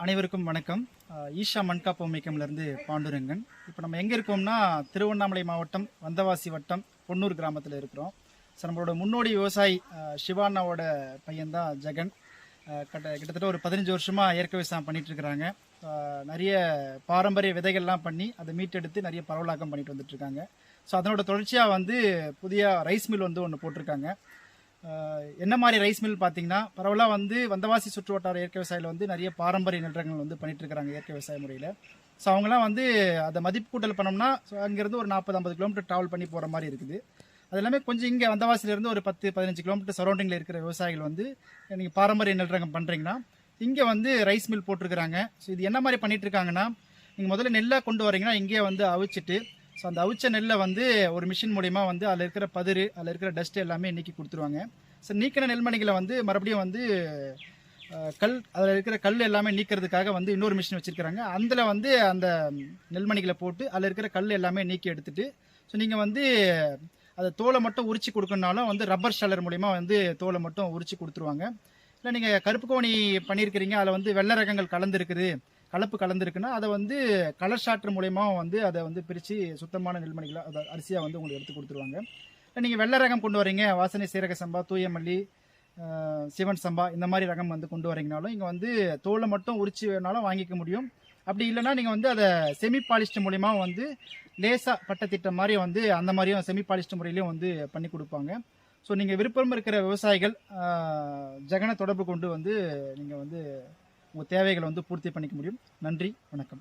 அனைவருக்கும் வணக்கம். ஈஷா மண்காப்பு மேக்கம்லேருந்து பாண்டுரங்கன். இப்போ நம்ம எங்கே இருக்கோம்னா திருவண்ணாமலை மாவட்டம் வந்தவாசி வட்டம் பொன்னூர் கிராமத்தில் இருக்கிறோம். ஸோ நம்மளோட முன்னோடி விவசாயி அஹ் சிவாண்ணாவோட பையன்தான் ஜெகன். கட்ட கிட்ட கிட்டத்தட்ட ஒரு பதினஞ்சு வருஷமாக இயற்கை விவசாயம் பண்ணிகிட்ருக்கிறாங்க நிறைய பாரம்பரிய விதைகள்லாம் பண்ணி அதை மீட்டெடுத்து நிறைய பரவலாக்கம் பண்ணிட்டு வந்துட்டுருக்காங்க ஸோ அதனோட தொடர்ச்சியாக வந்து புதிய ரைஸ் மில் வந்து ஒன்று போட்டிருக்காங்க. என்ன மாதிரி ரைஸ் மில் பார்த்தீங்கன்னா பரவலாக வந்து வந்தவாசி சுற்று வட்டார இயற்கை விவசாயில வந்து நிறைய பாரம்பரிய நிலங்கள் வந்து பண்ணிட்டு இருக்கிறாங்க இயற்கை விவசாய முறையில். ஸோ அவங்களாம் வந்து அதை மதிப்பு கூட்டல் பண்ணோம்னா ஸோ அங்கேருந்து ஒரு நாற்பது ஐம்பது கிலோமீட்டர் ட்ராவல் பண்ணி போகிற மாதிரி இருக்குது. அது எல்லாமே கொஞ்சம் இங்கே வந்தவாசிலேருந்து ஒரு பத்து பதினஞ்சு கிலோமீட்டர் சரௌண்டிங்கில் இருக்கிற விவசாயிகள் வந்து நீங்கள் பாரம்பரிய நிலரங்கம் பண்ணுறீங்கன்னா இங்கே வந்து ரைஸ் மில் போட்டிருக்கிறாங்க. ஸோ இது என்ன மாதிரி பண்ணிட்டு இருக்காங்கன்னா நீங்கள் முதல்ல நெல்லை கொண்டு வரீங்கன்னா இங்கேயே வந்து அவிச்சிட்டு ஸோ அந்த அவிச்ச நெல்லை வந்து ஒரு மிஷின் மூலிமா வந்து அதில் இருக்கிற பதிரு அதில் இருக்கிற டஸ்ட் எல்லாமே நீக்கி கொடுத்துருவாங்க. ஸோ நீக்கின நெல்மணிகளை வந்து மறுபடியும் வந்து கல் அதில் இருக்கிற கல் எல்லாமே நீக்கிறதுக்காக வந்து இன்னொரு மிஷின் வச்சுருக்கிறாங்க. அதில் வந்து அந்த நெல்மணிகளை போட்டு அதில் இருக்கிற கல் எல்லாமே நீக்கி எடுத்துட்டு ஸோ நீங்கள் வந்து அதை தோலை மட்டும் உரிச்சு கொடுக்கணுனாலும் வந்து ரப்பர் ஷல்லர் மூலிமா வந்து தோலை மட்டும் உரிச்சு கொடுத்துருவாங்க. இல்லை நீங்கள் கருப்பு கோணி பண்ணியிருக்கிறீங்க அதில் வந்து வெள்ளை ரகங்கள் கலந்துருக்குது. கலப்பு கலந்துருக்குன்னா அதை வந்து கலர் ஷாட்டர் மூலயமா வந்து அதை வந்து பிரித்து சுத்தமான நெல்மணிகளை அதை அரிசியாக வந்து உங்களுக்கு எடுத்து கொடுத்துருவாங்க. நீங்கள் வெள்ளை ரகம் கொண்டு வரீங்க வாசனை சீரக சம்பா தூய மல்லி சிவன் சம்பா இந்த மாதிரி ரகம் வந்து கொண்டு வரீங்கனாலும் இங்கே வந்து தோலை மட்டும் உரிச்சு வேணாலும் வாங்கிக்க முடியும். அப்படி இல்லைன்னா நீங்கள் வந்து அதை செமி பாலிஸ்ட் மூலிமா வந்து லேசாக பட்டத்திட்டம் மாதிரி வந்து அந்த மாதிரியும் செமி பாலிஸ்ட் முறையிலையும் வந்து பண்ணி கொடுப்பாங்க. ஸோ நீங்கள் விருப்பம் இருக்கிற விவசாயிகள் ஜெகனை தொடர்பு கொண்டு வந்து நீங்கள் வந்து உங்கள் தேவைகளை வந்து பூர்த்தி பண்ணிக்க முடியும். நன்றி வணக்கம்.